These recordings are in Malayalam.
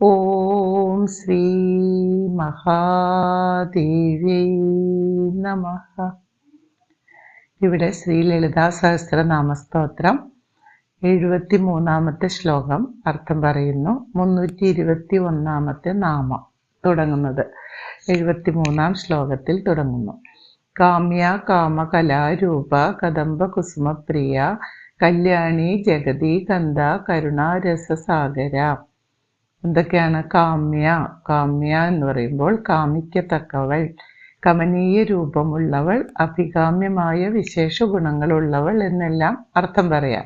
ഓം ശ്രീ മഹാദേവി നമ ഇവിടെ ശ്രീ ലളിതാ സഹസ്രനാമ സ്തോത്രം എഴുപത്തി മൂന്നാമത്തെ ശ്ലോകം അർത്ഥം പറയുന്നു. മുന്നൂറ്റി ഇരുപത്തി ഒന്നാമത്തെ നാമം തുടങ്ങുന്നത്. എഴുപത്തി മൂന്നാം ശ്ലോകത്തിൽ തുടങ്ങുന്നു. കാമ്യ കാമകലാരൂപ കദംബ കുസുമപ്രിയ കല്യാണി ജഗതി കന്ദ കരുണാരസസാഗര എന്തൊക്കെയാണ്? കാമ്യ. കാമ്യ എന്ന് പറയുമ്പോൾ കാമിക്കത്തക്കവൾ കമനീയ രൂപമുള്ളവൾ അഭികാമ്യമായ വിശേഷ ഗുണങ്ങളുള്ളവൾ എന്നെല്ലാം അർത്ഥം പറയാം.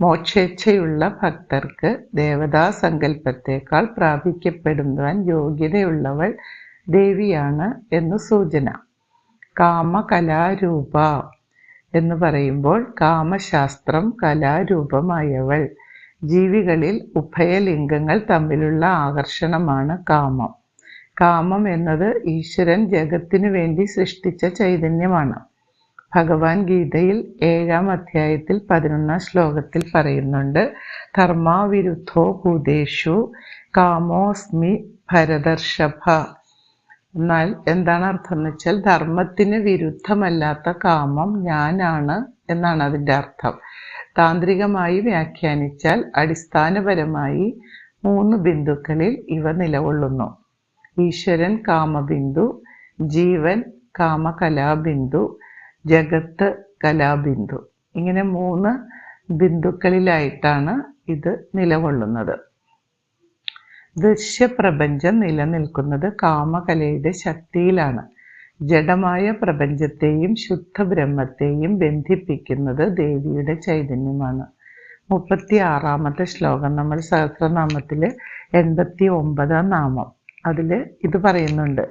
മോക്ഷേച്ഛയുള്ള ഭക്തർക്ക് ദേവതാ സങ്കല്പത്തേക്കാൾ പ്രാപിക്കപ്പെടുവാൻ യോഗ്യതയുള്ളവൾ ദേവിയാണ് എന്ന് സൂചന. കാമകലാരൂപ എന്ന് പറയുമ്പോൾ കാമശാസ്ത്രം കലാരൂപമായവൾ ജീവികളിൽ ഉഭയലിംഗങ്ങൾ തമ്മിലുള്ള ആകർഷണമാണ് കാമം. കാമം എന്നത് ഈശ്വരൻ ജഗത്തിനു വേണ്ടി സൃഷ്ടിച്ച ചൈതന്യമാണ്. ഭഗവാൻ ഗീതയിൽ ഏഴാം അധ്യായത്തിൽ പതിനൊന്നാം ശ്ലോകത്തിൽ പറയുന്നുണ്ട് ധർമാവിരുദ്ധോ ഭൂതേഷു കാമോസ്മി ഭരതർഷഭ എന്നാൽ എന്താണ് അർത്ഥം എന്ന് വെച്ചാൽ ധർമ്മത്തിന് വിരുദ്ധമല്ലാത്ത കാമം ഞാനാണ് എന്നാണ് അതിന്റെ അർത്ഥം. താന്ത്രികമായി വ്യാഖ്യാനിച്ചാൽ അടിസ്ഥാനപരമായി മൂന്ന് ബിന്ദുക്കളിൽ ഇവ നിലകൊള്ളുന്നു. ഈശ്വരൻ കാമബിന്ദു ജീവൻ കാമകലാബിന്ദു ജഗത്ത് കലാബിന്ദു. ഇങ്ങനെ മൂന്ന് ബിന്ദുക്കളിലായിട്ടാണ് ഇത് നിലകൊള്ളുന്നത്. ദൃശ്യപ്രപഞ്ചം നിലനിൽക്കുന്നത് കാമകലയുടെ ശക്തിയിലാണ്. ജഡമായ പ്രപഞ്ചത്തെയും ശുദ്ധ ബ്രഹ്മത്തെയും ബന്ധിപ്പിക്കുന്നത് ദേവിയുടെ ചൈതന്യമാണ്. മുപ്പത്തി ആറാമത്തെ ശ്ലോകം നമ്മൾ സഹസ്രനാമത്തിൽ എൺപത്തി ഒമ്പതാം നാമം. അതിൽ ഇത് പറയുന്നുണ്ട്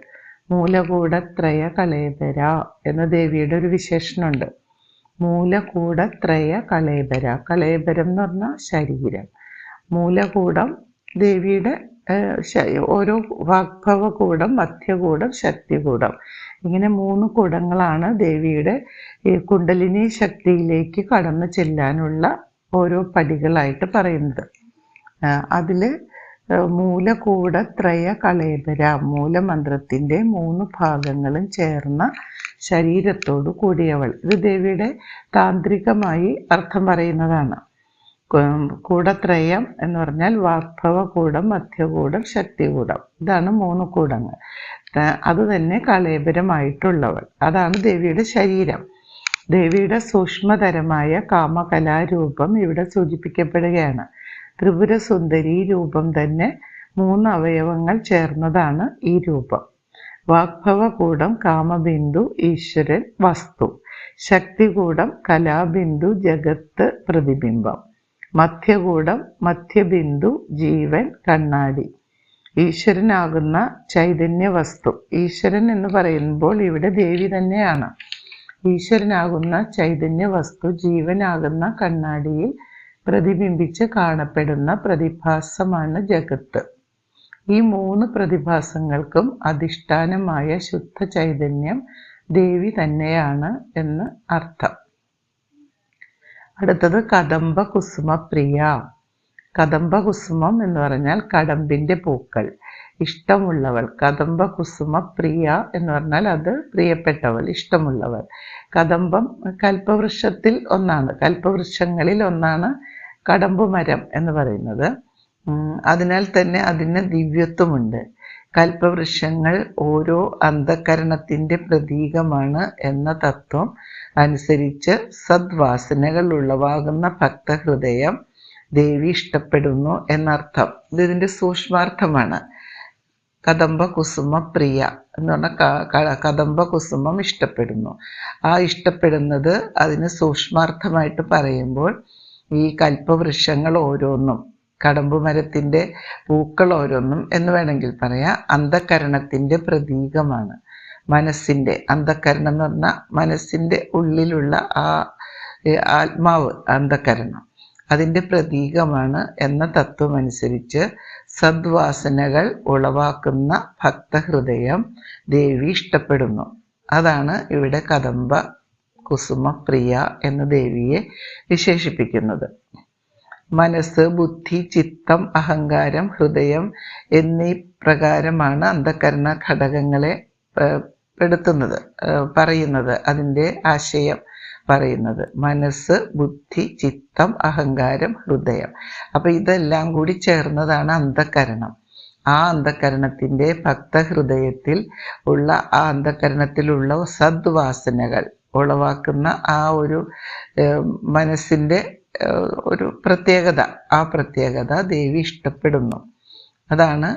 മൂലകൂടത്രയ കളേബര എന്ന ദേവിയുടെ ഒരു വിശേഷണമുണ്ട്. മൂലകൂടത്രയ കളേബര കളേബരം എന്ന് പറഞ്ഞാൽ ശരീരം. മൂലകൂടം ദേവിയുടെ ഓരോ വാഗ്ഭവകൂടം മധ്യകൂടം ശക്തികൂടം. ഇങ്ങനെ മൂന്ന് കൂടങ്ങളാണ് ദേവിയുടെ ഈ കുണ്ടലിനി ശക്തിയിലേക്ക് കടന്നു ചെല്ലാനുള്ള ഓരോ പടികളായിട്ട് പറയുന്നത്. അതിൽ മൂലകൂടത്രയ കളേബര മൂലമന്ത്രത്തിന്റെ മൂന്ന് ഭാഗങ്ങളും ചേർന്ന ശരീരത്തോടു കൂടിയവൾ. ഇത് ദേവിയുടെ താന്ത്രികമായി അർത്ഥം പറയുന്നതാണ്. കൂടത്രയം എന്ന് പറഞ്ഞാൽ വാഗ്ഭവകൂടം മധ്യകൂടം ശക്തികൂടം. ഇതാണ് മൂന്ന് കൂടങ്ങൾ. അത് തന്നെ അതാണ് ദേവിയുടെ ശരീരം. ദേവിയുടെ സൂക്ഷ്മതരമായ കാമകലാരൂപം ഇവിടെ സൂചിപ്പിക്കപ്പെടുകയാണ്. ത്രിപുരസുന്ദരി രൂപം തന്നെ മൂന്ന് അവയവങ്ങൾ ചേർന്നതാണ് ഈ രൂപം. വാഗ്ഭവ കൂടം കാമബിന്ദു ഈശ്വരൻ വസ്തു. ശക്തികൂടം കലാബിന്ദു ജഗത്ത് പ്രതിബിംബം. മധ്യകൂടം മധ്യബിന്ദു ജീവൻ കണ്ണാടി. ഈശ്വരനാകുന്ന ചൈതന്യ വസ്തു ഈശ്വരൻ എന്ന് പറയുമ്പോൾ ഇവിടെ ദേവി തന്നെയാണ്. ഈശ്വരനാകുന്ന ചൈതന്യ വസ്തു ജീവനാകുന്ന കണ്ണാടിയിൽ പ്രതിബിംബിച്ച് കാണപ്പെടുന്ന പ്രതിഭാസമാണ് ജഗത്ത്. ഈ മൂന്ന് പ്രതിഭാസങ്ങൾക്കും അധിഷ്ഠാനമായ ശുദ്ധ ചൈതന്യം ദേവി തന്നെയാണ് എന്ന് അർത്ഥം. അടുത്തത് കദംബ കുസുമ പ്രിയ. കദംബ കുസുമം എന്ന് പറഞ്ഞാൽ കടമ്പിന്റെ പൂക്കൾ. ഇഷ്ടമുള്ളവൾ. കദംബ കുസുമ പ്രിയ എന്ന് പറഞ്ഞാൽ അത് പ്രിയപ്പെട്ടവൾ ഇഷ്ടമുള്ളവൾ. കദംബം കൽപ്പവൃക്ഷത്തിൽ ഒന്നാണ്. കൽപ്പവൃക്ഷങ്ങളിൽ ഒന്നാണ് കടമ്പുമരം എന്ന് പറയുന്നത്. അതിനാൽ തന്നെ അതിന് ദിവ്യത്വമുണ്ട്. കൽപ്പവൃക്ഷങ്ങൾ ഓരോ അന്ധകരണത്തിന്റെ പ്രതീകമാണ് എന്ന തത്വം അനുസരിച്ച് സദ്വാസനകൾ ഉളവാകുന്ന ഭക്തഹൃദയം ദേവി ഇഷ്ടപ്പെടുന്നു എന്നർത്ഥം. ഇത് ഇതിന്റെ സൂക്ഷ്മാർത്ഥമാണ്. കദംബ കുസുമ പ്രിയ എന്ന് പറഞ്ഞാൽ കദംബ കുസുമം ഇഷ്ടപ്പെടുന്നു. ആ ഇഷ്ടപ്പെടുന്നത് അതിന് സൂക്ഷ്മാർത്ഥമായിട്ട് പറയുമ്പോൾ ഈ കൽപ്പവൃക്ഷങ്ങൾ ഓരോന്നും കടമ്പ് മരത്തിന്റെ പൂക്കൾ ഓരോന്നും എന്ന് വേണമെങ്കിൽ പറയാം. അന്ധകരണത്തിന്റെ പ്രതീകമാണ്. മനസ്സിന്റെ അന്ധകരണം എന്ന് പറഞ്ഞാൽ മനസ്സിന്റെ ഉള്ളിലുള്ള ആ ആത്മാവ് അന്ധകരണം. അതിന്റെ പ്രതീകമാണ് എന്ന തത്വം അനുസരിച്ച് സദ്വാസനകൾ ഉളവാക്കുന്ന ഭക്തഹൃദയം ദേവി ഇഷ്ടപ്പെടുന്നു. അതാണ് ഇവിടെ കദംബ കുസുമപ്രിയ എന്ന ദേവിയെ വിശേഷിപ്പിക്കുന്നത്. മനസ്സ് ബുദ്ധി ചിത്തം അഹങ്കാരം ഹൃദയം എന്നീ പ്രകാരമാണ് അന്ധകരണ ഘടകങ്ങളെ പെടുത്തുന്നത് പറയുന്നത് അതിന്റെ ആശയം പറയുന്നത്. മനസ്സ് ബുദ്ധി ചിത്തം അഹങ്കാരം ഹൃദയം. അപ്പം ഇതെല്ലാം കൂടി ചേർന്നതാണ് അന്ധകരണം. ആ അന്ധകരണത്തിന്റെ ഭക്തഹൃദയത്തിൽ ഉള്ള ആ അന്ധകരണത്തിലുള്ള സദ്വാസനകൾ ഉളവാക്കുന്ന ആ ഒരു മനസ്സിന്റെ ഒരു പ്രത്യേകത. ആ പ്രത്യേകത ദേവി ഇഷ്ടപ്പെടുന്നു. അതാണ്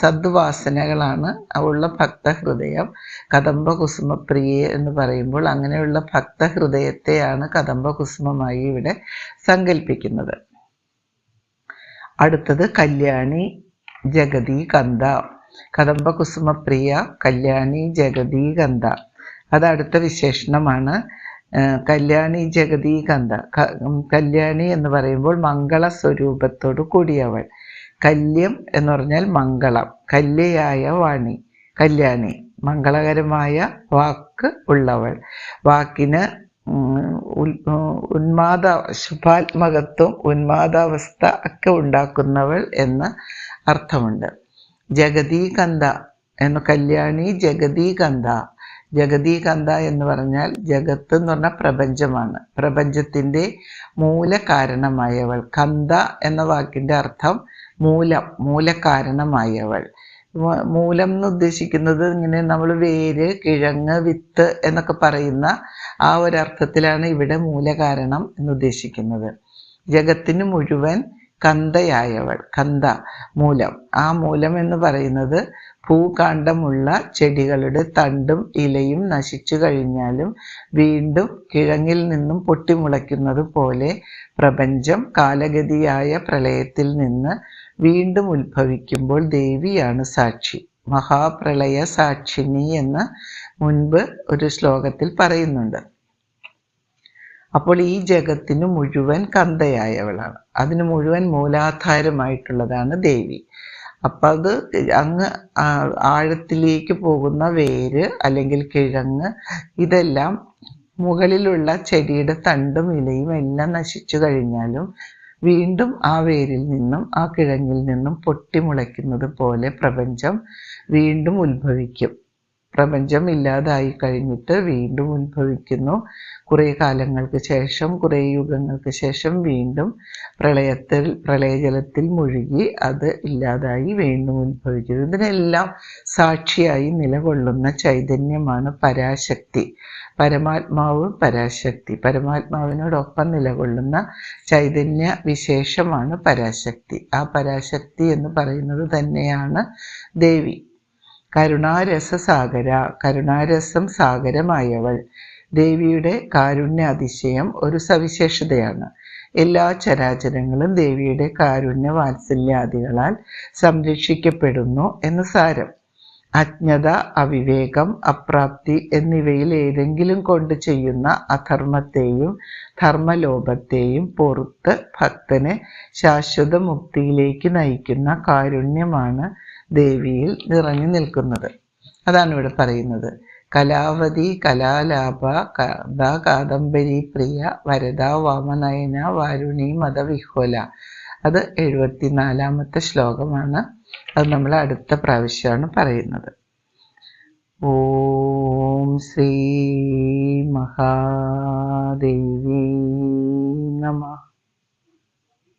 സദ്വാസനകളാണ് ഉള്ള ഭക്തഹൃദയം. കദംബ കുസുമപ്രിയെ എന്ന് പറയുമ്പോൾ അങ്ങനെയുള്ള ഭക്തഹൃദയത്തെയാണ് കദംബ കുസുമമായി ഇവിടെ സങ്കല്പിക്കുന്നത് അടുത്തത് കല്യാണി ജഗതി കന്ത. കദംബ കുസുമപ്രിയ കല്യാണി ജഗതി കന്ത. അത് അടുത്ത വിശേഷണമാണ്. കല്യാണി ജഗതി കന്ത കല്യാണി എന്ന് പറയുമ്പോൾ മംഗള സ്വരൂപത്തോട് കൂടിയവൾ. കല്യം എന്ന് പറഞ്ഞാൽ മംഗളം കല്യയായ വാണി കല്യാണി മംഗളകരമായ വാക്ക് ഉള്ളവൾ. വാക്കിന് ഉന്മാദ ശുഭാത്മകത്വം ഉന്മാദാവസ്ഥ ഒക്കെ ഉണ്ടാക്കുന്നവൾ എന്ന അർത്ഥമുണ്ട്. ജഗതീകന്ത എന്ന് കല്യാണി ജഗതീകന്ത ജഗതീകന്ത എന്ന് പറഞ്ഞാൽ ജഗത്ത് എന്ന് പറഞ്ഞാൽ പ്രപഞ്ചമാണ്. പ്രപഞ്ചത്തിന്റെ മൂലകാരണമായവൾ. കന്ത എന്ന വാക്കിന്റെ അർത്ഥം മൂലം മൂലകാരണമായവൾ. മൂലം എന്ന് ഉദ്ദേശിക്കുന്നത് ഇങ്ങനെ നമ്മൾ വേര് കിഴങ്ങ് വിത്ത് എന്നൊക്കെ പറയുന്ന ആ ഒരർത്ഥത്തിലാണ് ഇവിടെ മൂലകാരണം എന്ന് ഉദ്ദേശിക്കുന്നത്. ജഗത്തിന് മുഴുവൻ കന്തയായവൾ കന്ത മൂലം. ആ മൂലം എന്ന് പറയുന്നത് ഭൂകാണ്ഡമുള്ള ചെടികളുടെ തണ്ടും ഇലയും നശിച്ചു കഴിഞ്ഞാലും വീണ്ടും കിഴങ്ങിൽ നിന്നും പൊട്ടിമുളയ്ക്കുന്നത് പോലെ പ്രപഞ്ചം കാലഗതിയായ പ്രളയത്തിൽ നിന്ന് വീണ്ടും ഉത്ഭവിക്കുമ്പോൾ ദേവിയാണ് സാക്ഷി. മഹാപ്രളയ സാക്ഷിണി എന്ന് മുൻപ് ഒരു ശ്ലോകത്തിൽ പറയുന്നുണ്ട്. അപ്പോൾ ഈ ജഗത്തിന് മുഴുവൻ കന്തയായവളാണ്. അതിന് മുഴുവൻ മൂലാധാരമായിട്ടുള്ളതാണ് ദേവി. അപ്പം അത് അങ്ങ് ആഴത്തിലേക്ക് പോകുന്ന വേര് അല്ലെങ്കിൽ കിഴങ്ങ് ഇതെല്ലാം മുകളിലുള്ള ചെടിയുടെ തണ്ടും ഇലയും എല്ലാം നശിച്ചു കഴിഞ്ഞാലും വീണ്ടും ആ വേരിൽ നിന്നും ആ കിഴങ്ങിൽ നിന്നും പൊട്ടിമുളയ്ക്കുന്നത് പോലെ പ്രപഞ്ചം വീണ്ടും ഉത്ഭവിക്കും. പ്രപഞ്ചം ഇല്ലാതായി കഴിഞ്ഞിട്ട് വീണ്ടും ഉത്ഭവിക്കുന്നു. കുറേ കാലങ്ങൾക്ക് ശേഷം കുറേ യുഗങ്ങൾക്ക് ശേഷം വീണ്ടും പ്രളയത്തിൽ പ്രളയജലത്തിൽ മുഴുകി അത് ഇല്ലാതായി വീണ്ടും ഉത്ഭവിക്കുന്നു. ഇതിനെല്ലാം സാക്ഷിയായി നിലകൊള്ളുന്ന ചൈതന്യമാണ് പരാശക്തി. പരമാത്മാവ് പരാശക്തി. പരമാത്മാവിനോടൊപ്പം നിലകൊള്ളുന്ന ചൈതന്യ വിശേഷമാണ് പരാശക്തി. ആ പരാശക്തി എന്ന് പറയുന്നത് തന്നെയാണ് ദേവി. കരുണാരസ സാഗര കരുണാരസം സാഗരമായവൾ. ദേവിയുടെ കാരുണ്യ അതിശയം ഒരു സവിശേഷതയാണ്. എല്ലാ ചരാചരങ്ങളും ദേവിയുടെ കാരുണ്യ വാത്സല്യാദികളാൽ സംരക്ഷിക്കപ്പെടുന്നു എന്ന് സാരം. അജ്ഞത അവിവേകം അപ്രാപ്തി എന്നിവയിൽ ഏതെങ്കിലും കൊണ്ട് ചെയ്യുന്ന അധർമ്മത്തെയും ധർമ്മലോഭത്തെയും പൊറുത്ത് ഭക്തനെ ശാശ്വത മുക്തിയിലേക്ക് നയിക്കുന്ന കാരുണ്യമാണ് ദേവിയിൽ നിറഞ്ഞു നിൽക്കുന്നത്. അതാണ് ഇവിടെ പറയുന്നത്. കലാവതി കലാലാപ കഥ കാദംബരി പ്രിയ വരദ വാമനയന വാരുണി മതവിഹ്വല. അത് എഴുപത്തിനാലാമത്തെ ശ്ലോകമാണ്. അത് നമ്മൾ അടുത്ത പ്രാവശ്യമാണ് പറയുന്നത്. ഓം ശ്രീ മഹാദേവി നമ